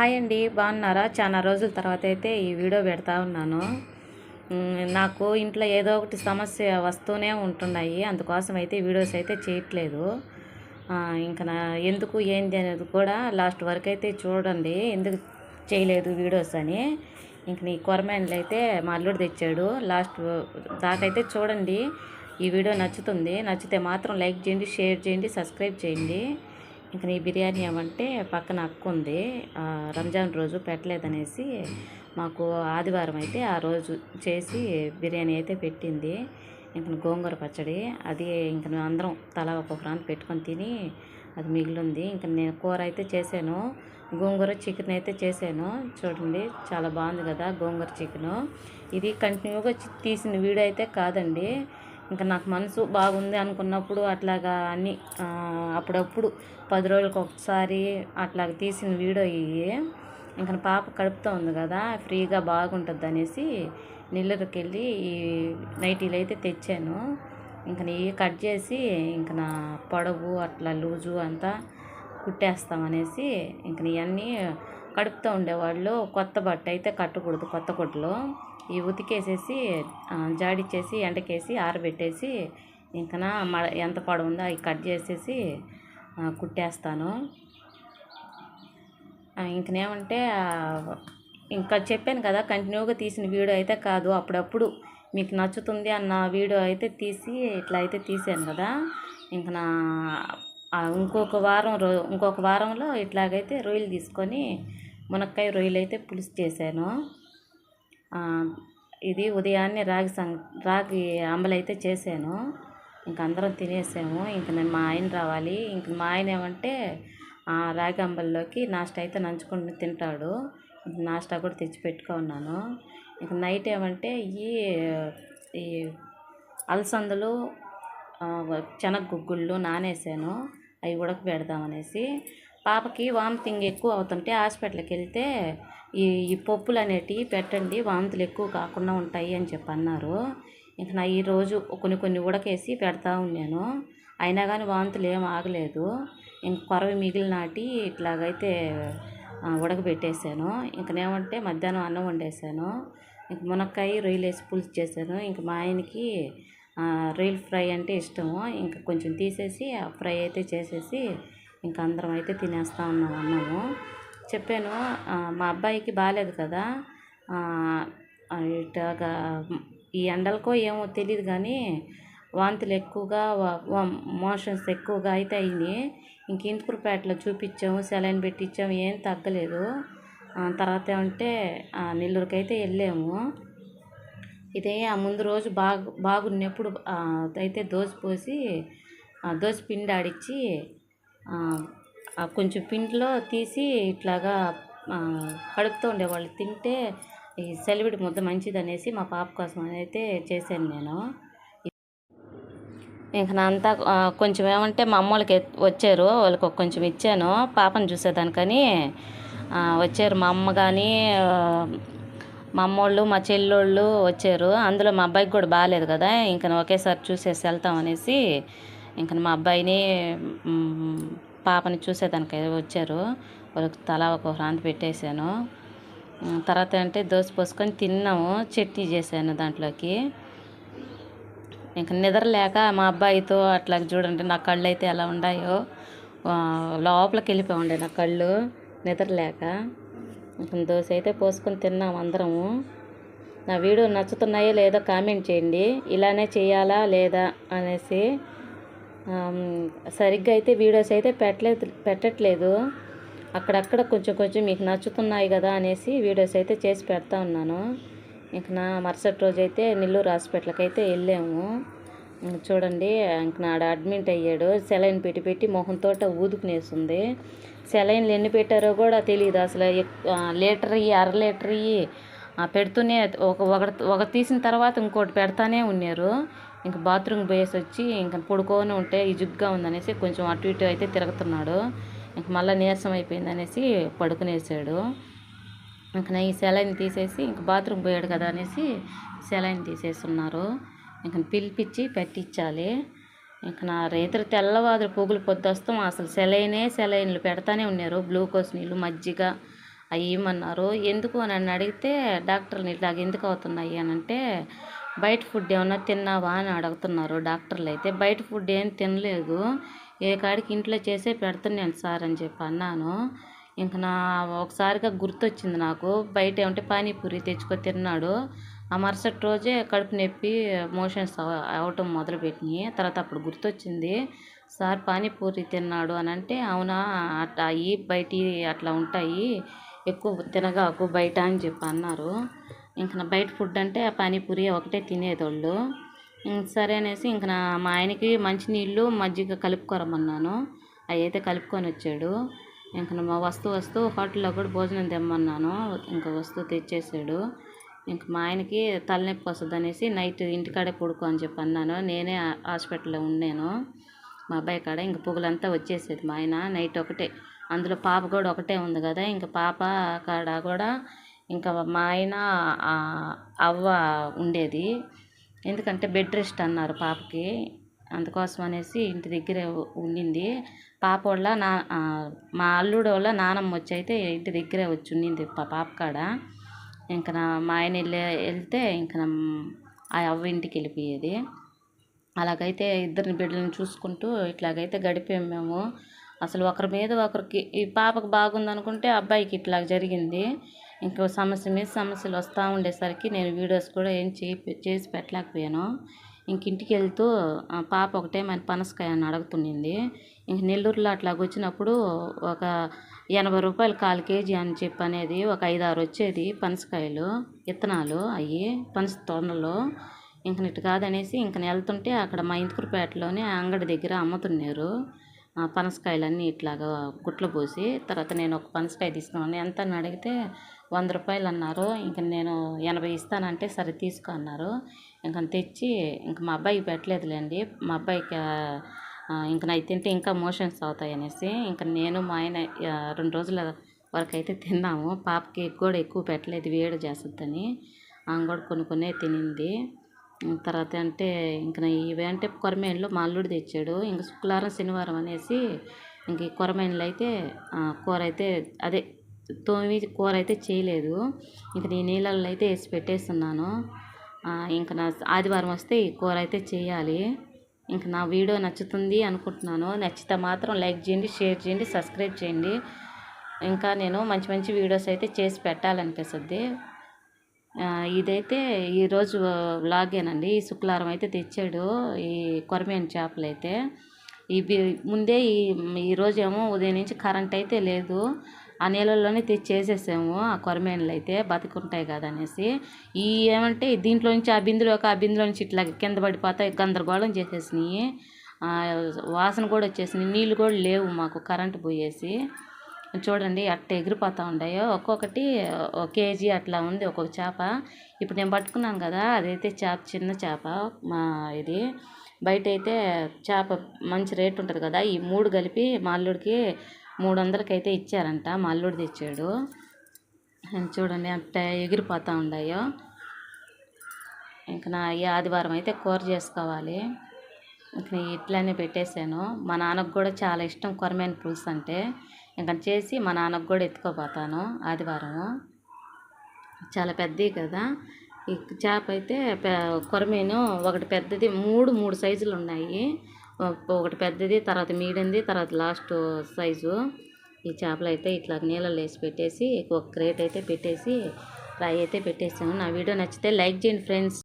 Hi అండి బాగున్నారా? చాలా రోజుల తర్వాత అయితే ఈ వీడియో పెడతా ఉన్నాను. నాకు ఇంట్లో ఏదో ఒకటి సమస్య వస్తూనే ఉంటున్నాయి. అందుకోసం అయితే వీడియోస్ అయితే చేయట్లేదు. ఇంకా నా ఎందుకు ఏంది అనేది కూడా లాస్ట్ వరకు అయితే చూడండి. ఎందుకు చేయలేదు వీడియోస్ అని. ఇంక నీ కొరమేనలు అయితే మా అల్లుడు తెచ్చాడు. లాస్ట్ దాకైతే చూడండి. ఈ వీడియో నచ్చుతుంది. నచ్చితే మాత్రం లైక్ చేయండి షేర్ చేయండి సబ్స్క్రైబ్ చేయండి. ఇంక నీ బిర్యానీ ఏమంటే పక్కన అక్క ఉంది. రంజాన్ రోజు పెట్టలేదనేసి మాకు ఆదివారం అయితే ఆ రోజు చేసి బిర్యానీ అయితే పెట్టింది. ఇంక గోంగూర పచ్చడి అది ఇంక మేము అందరం తల ఒక్కొక్క రాంత పెట్టుకొని తిని అది మిగిలింది. ఇంక నేను కూర అయితే చేశాను. గోంగూర చికెన్ అయితే చేశాను. చూడండి చాలా బాగుంది కదా గోంగూర చికెను. ఇది కంటిన్యూగా తీసిన వీడియో అయితే కాదండి. ఇంకా నాకు మనసు బాగుంది అనుకున్నప్పుడు అట్లాగా అన్ని అప్పుడప్పుడు పది రోజులకు ఒకసారి అట్లాగ తీసిన వీడియో ఇవి. ఇంకా నా పాప కడుపుతో ఉంది కదా ఫ్రీగా బాగుంటుంది అనేసి నెల్లూరుకి వెళ్ళి ఈ నైటీలు అయితే తెచ్చాను. ఇంకా ఇవి కట్ చేసి ఇంకా నా పొడవు అట్లా లూజు అంతా కుట్టేస్తామనేసి ఇంక ఇవన్నీ కడుపుతో ఉండేవాళ్ళు కొత్త బట్ట అయితే కట్టకూడదు కొత్త కొట్టులో. ఈ ఉతికేసేసి జాడిచ్చేసి ఎండకేసి ఆరబెట్టేసి ఇంకా నా మడ ఎంత పొడవు ఉందో అవి కట్ చేసేసి కుట్టేస్తాను. ఇంకనేమంటే ఇంకా చెప్పాను కదా కంటిన్యూగా తీసిన వీడియో అయితే కాదు. అప్పుడప్పుడు మీకు నచ్చుతుంది అన్న వీడియో అయితే తీసి ఇట్లా అయితే తీసాను కదా. ఇంకా నా ఇంకొక వారం రో ఇంకొక వారంలో ఇట్లాగైతే రొయ్యలు తీసుకొని మునక్కాయ రొయ్యలు అయితే పులుసు చేశాను. ఇది ఉదయాన్నే రాగి సం రాగి అంబలైతే చేశాను. ఇంక అందరం తినేసాము. ఇంక నేను మా ఆయన రావాలి. ఇంక మా ఆయన ఏమంటే ఆ రాగి అంబల్లోకి నాస్టా అయితే నంచుకొని తింటాడు. ఇంక నాస్టా కూడా తెచ్చి పెట్టుకున్నాను ఇంక నైట్ ఏమంటే ఈ ఈ అలసందలు శనగ గుగ్గుళ్ళు నానేసాను. అవి ఉడకబెడదామనేసి పాపకి వామిటింగ్ ఎక్కువ అవుతుంటే హాస్పిటల్కి వెళ్తే ఈ ఈ పప్పులు అనేటివి పెట్టండి వాంతులు ఎక్కువ కాకుండా ఉంటాయి అని చెప్పి అన్నారు. ఇంక నా ఈరోజు కొన్ని కొన్ని ఉడకేసి పెడతా ఉన్నాను. అయినా కానీ వాంతులు ఏం ఆగలేదు. ఇంక కొరవి మిగిలిన నాటి ఇట్లాగైతే ఉడకబెట్టేసాను ఉడకబెట్టేశాను. ఇంకనేమంటే మధ్యాహ్నం అన్నం వండేసాను ఇంక మునక్కాయ రొయ్యలేసి పులుసు చేశాను. ఇంక మా ఆయనకి రొయ్యల ఫ్రై అంటే ఇష్టము. ఇంకా కొంచెం తీసేసి ఆ ఫ్రై అయితే చేసేసి ఇంకా అందరం అయితే తినేస్తా ఉన్నాం అన్నము. చెప్పాను మా అబ్బాయికి బాగాలేదు కదా. ఆ, ఇట్లాగా ఈ ఎండలకో ఏమో తెలియదు కానీ వాంతులు ఎక్కువగా మోషన్స్ ఎక్కువగా అయితే అయినాయి. ఇంక ఇందుకురుపేటలో చూపించాము సెలైన్ పెట్టించాము ఏం తగ్గలేదు. తర్వాత ఏమంటే నెల్లూరుకైతే నెల్లూరుకి అయితే వెళ్ళాము. ఇదే ఆ ముందు రోజు బాగు బాగున్నప్పుడు అయితే దోశ పోసి దోశ పిండి ఆడిచ్చి కొంచెం పిండిలో తీసి ఇట్లాగా కడుపుతూ ఉండేవాళ్ళు. తింటే ఈ సెలవిడి ముద్ద మంచిదనేసి మా పాప కోసం అయితే చేశాను నేను. ఇంక నా అంతా కొంచెం ఏమంటే మా అమ్మ వాళ్ళకి వచ్చారు. వాళ్ళకి కొంచెం ఇచ్చాను. పాపను చూసేదానికని వచ్చారు మా అమ్మ కానీ మా అమ్మోళ్ళు మా చెల్లోళ్ళు వచ్చారు. అందులో మా అబ్బాయికి కూడా బాగాలేదు కదా. ఇంక ఒకేసారి చూసేసి వెళ్తామనేసి ఇంక మా అబ్బాయిని పాపని చూసేదానికి వచ్చారు. వాళ్ళకి తలా ఒక రాంతి పెట్టేశాను. తర్వాత అంటే దోశ పోసుకొని తిన్నాము. చట్నీ చేశాను దాంట్లోకి. ఇంక నిద్రలేక మా అబ్బాయితో అట్లా చూడండి నా కళ్ళు అయితే ఎలా ఉన్నాయో. లోపలికి వెళ్ళిపోయి ఉండే నా కళ్ళు. నిద్రలేక దోశ అయితే పోసుకొని తిన్నాం అందరము. నా వీడియో నచ్చుతున్నాయో లేదో కామెంట్ చేయండి. ఇలానే చేయాలా లేదా అనేసి సరిగ్గా అయితే వీడియోస్ అయితే పెట్టలేదు పెట్టట్లేదు. అక్కడక్కడ కొంచెం కొంచెం మీకు నచ్చుతున్నాయి కదా అనేసి వీడియోస్ అయితే చేసి పెడతా ఉన్నాను. ఇంకా నా మరుసటి రోజు అయితే నెల్లూరు హాస్పిటల్కి అయితే వెళ్ళాము. చూడండి నాడు అడ్మిట్ అయ్యాడు. సెలైన్ పెట్టి పెట్టి మొహం తోట ఊదుకునేసింది. సెలైన్లు ఎన్ని పెట్టారో కూడా తెలియదు అసలు లీటర్ అర లీటర్ పెడుతూనే ఒక ఒకటి ఒక తీసిన తర్వాత ఇంకోటి పెడతానే ఉన్నారు. ఇంక బాత్రూమ్ పోయేసి వచ్చి ఇంక పడుకొని ఉంటే ఇజుగ్గా ఉందనేసి కొంచెం అటు ఇటు అయితే తిరుగుతున్నాడు. ఇంక మళ్ళీ నీరసం అయిపోయింది అనేసి పడుకునేసాడు. ఇంకా ఈ సెలైన్ తీసేసి ఇంక బాత్రూమ్ పోయాడు కదా అనేసి సెలైన్ తీసేస్తున్నారు ఇంక పిలిపించి పెట్టించాలి ఇంక నా రైతులు తెల్లవాదులు పొగులు పొద్దుస్తాం. అసలు సెలైనే సెలైన్లు పెడతానే ఉన్నారు. గ్లూకోజ్ నీళ్ళు మజ్జిగ అవి ఇవ్వమన్నారు. ఎందుకు అని నన్ను అడిగితే డాక్టర్ని ఇట్లాగ ఎందుకు అవుతున్నాయి? అని అంటే బయట ఫుడ్ ఏమన్నా తిన్నావా? అని అడుగుతున్నారు డాక్టర్లు అయితే. బయట ఫుడ్ ఏం తినలేదు. ఏ కాడికి ఇంట్లో చేసే పెడుతున్నాను సార్ అని చెప్పి అన్నాను. ఇంక నా ఒకసారిగా గుర్తొచ్చింది నాకు. బయట ఏమంటే పానీపూరి తెచ్చుకొని తిన్నాడు. ఆ మరుసటి రోజే కడుపు నొప్పి మోషన్స్ అవటం మొదలుపెట్టినాయి. తర్వాత అప్పుడు గుర్తొచ్చింది సార్ పానీపూరి తిన్నాడు అని అంటే అవునా అట్లా అవి బయట అట్లా ఉంటాయి ఎక్కువ తినగాకు బయట అని చెప్పి అన్నారు. ఇంక నా బయట ఫుడ్ అంటే ఆ పానీపూరి ఒకటే తినేదోళ్ళు. సరే అనేసి ఇంక నా మా ఆయనకి మంచినీళ్ళు మజ్జిగ కలుపుకోరమన్నాను అవి అయితే కలుపుకొని వచ్చాడు. ఇంక మా వస్తూ వస్తూ హోటల్లో కూడా భోజనం తెమ్మన్నాను. ఇంకా వస్తువు తెచ్చేసాడు. ఇంక మా ఆయనకి తలనొప్పి వస్తుంది అనేసి నైట్ ఇంటికాడే పడుకో అని చెప్పి అన్నాను. నేనే హాస్పిటల్లో ఉన్నాను. మా అబ్బాయి కాడ ఇంక పొగలంతా వచ్చేసేది మా ఆయన. నైట్ ఒకటే. అందులో పాప కూడా ఒకటే ఉంది కదా. ఇంక పాప కాడ కూడా ఇంకా మా ఆయన అవ్వ ఉండేది. ఎందుకంటే బెడ్ రెస్ట్ అన్నారు పాపకి. అందుకోసం అనేసి ఇంటి దగ్గరే ఉండింది. పాప వాళ్ళ నా మా అల్లుడు వాళ్ళ నానమ్మ వచ్చి అయితే ఇంటి దగ్గరే వచ్చి ఉండింది పా పాప కాడ. ఇంకా నా మా ఆయన వెళ్ళే వెళ్తే ఇంకా ఆ అవ్వ ఇంటికి వెళ్ళిపోయేది. అలాగైతే ఇద్దరిని బిడ్డలను చూసుకుంటూ ఇట్లాగైతే గడిపాము మేము. అసలు ఒకరి మీద ఒకరికి ఈ పాపకు బాగుంది అనుకుంటే అబ్బాయికి ఇట్లా జరిగింది. ఇంకో సమస్య మీద సమస్యలు వస్తూ ఉండేసరికి నేను వీడియోస్ కూడా ఏం చేయి చేసి పెట్టలేకపోయాను. ఇంక ఇంటికి వెళ్తూ పాప ఒకటే మన పనసకాయ అని అడుగుతుండింది. ఇంక నెల్లూరులో అట్లాగ వచ్చినప్పుడు ఒక ఎనభై రూపాయలు కాలు కేజీ అని చెప్పి అనేది ఒక ఐదు ఆరు వచ్చేది పనసకాయలు విత్తనాలు అవి పనస తొండలు ఇంక ఇటు కాదనేసి ఇంక వెళ్తుంటే అక్కడ మా ఇంటికురిపేటలోనే అంగడి దగ్గర అమ్ముతున్నారు. పనసకాయలన్నీ ఇట్లాగా గుట్లు పోసి తర్వాత నేను ఒక పనసకాయ తీసుకున్నాను. ఎంత అని అడిగితే వంద రూపాయలు అన్నారు. ఇంక నేను ఎనభై ఇస్తానంటే సరే తీసుకో అన్నారు. ఇంక తెచ్చి ఇంక మా అబ్బాయికి పెట్టలేదులేండి. మా అబ్బాయికి ఇంక నాకు తింటే ఇంకా మోషన్స్ అవుతాయి అనేసి ఇంకా నేను మా ఆయన రెండు రోజుల వరకు అయితే తిన్నాము. పాపకి కూడా ఎక్కువ పెట్టలేదు వేడి చేస్తుందని. ఆమె కూడా కొన్ని కొన్ని తినింది. తర్వాత అంటే ఇంక ఇవి అంటే కొరమేన్లు మా అల్లుడు తెచ్చాడు. ఇంక శుక్రవారం శనివారం అనేసి ఇంక ఈ కొరమేన్లు అయితే కూర అయితే అదే తోమి కూర అయితే చేయలేదు. ఇంక నేను నీళ్ళల్లో అయితే వేసి పెట్టేస్తున్నాను. ఇంకా నా ఆదివారం వస్తే ఈ కూర అయితే చేయాలి. ఇంక నా వీడియో నచ్చుతుంది అనుకుంటున్నాను. నచ్చితే మాత్రం లైక్ చేయండి షేర్ చేయండి సబ్స్క్రైబ్ చేయండి. ఇంకా నేను మంచి మంచి వీడియోస్ అయితే చేసి పెట్టాలనిపిస్తుంది. ఇదైతే ఈరోజు వ్లాగేనండి. ఈ శుక్రవారం అయితే తెచ్చాడు ఈ కొరమేను చేపలు అయితే. ఇవి ముందే ఈ ఈరోజేమో ఉదయం నుంచి కరెంట్ అయితే లేదు. ఆ నీళ్ళల్లోనే తెచ్చేసేసాము ఆ కొరమేనులు అయితే బతుకుంటాయి కదా అనేసి ఈ ఏమంటే దీంట్లో నుంచి ఆ బిందులోకి ఆ బిందులో నుంచి ఇట్లా కింద పడిపోతాయి గందరగోళం చేసేసినాయి. వాసన కూడా వచ్చేసినాయి. నీళ్ళు కూడా లేవు మాకు కరెంటు పోయేసి. చూడండి అట్ట ఎగిరిపోతూ ఉండాయో. ఒక్కొక్కటి ఒక కేజీ అట్లా ఉంది ఒక్కొక్క చేప. ఇప్పుడు నేను పట్టుకున్నాను కదా అదైతే చేప చిన్న చేప. మా ఇది బయట అయితే చేప మంచి రేట్ ఉంటుంది కదా ఈ మూడు కలిపి మా అల్లుడికి మూడు వందలకైతే ఇచ్చారంట మా అల్లుడు తెచ్చాడు. చూడండి అంటే ఎగిరిపోతూ ఉన్నాయో ఇంక నా ఈ ఆదివారం అయితే కూర చేసుకోవాలి. ఇంక ఇట్లానే పెట్టేశాను. మా నాన్నకు కూడా చాలా ఇష్టం కొరమైన పులుసు అంటే. ఇంకా చేసి మా నాన్నకు కూడా ఎత్తుకోపోతాను ఆదివారము. చాలా పెద్దవి కదా. ఈ చేప అయితే కొరమీను ఒకటి పెద్దది మూడు మూడు సైజులు ఉన్నాయి. ఒకటి పెద్దది తర్వాత మీడియంది తర్వాత లాస్ట్ సైజు. ఈ చేపలు అయితే ఇట్లా నీళ్ళలో వేసి పెట్టేసి ఒక క్రేట్ అయితే పెట్టేసి ఫ్రై అయితే పెట్టేసాను. నా వీడియో నచ్చితే లైక్ చేయండి ఫ్రెండ్స్.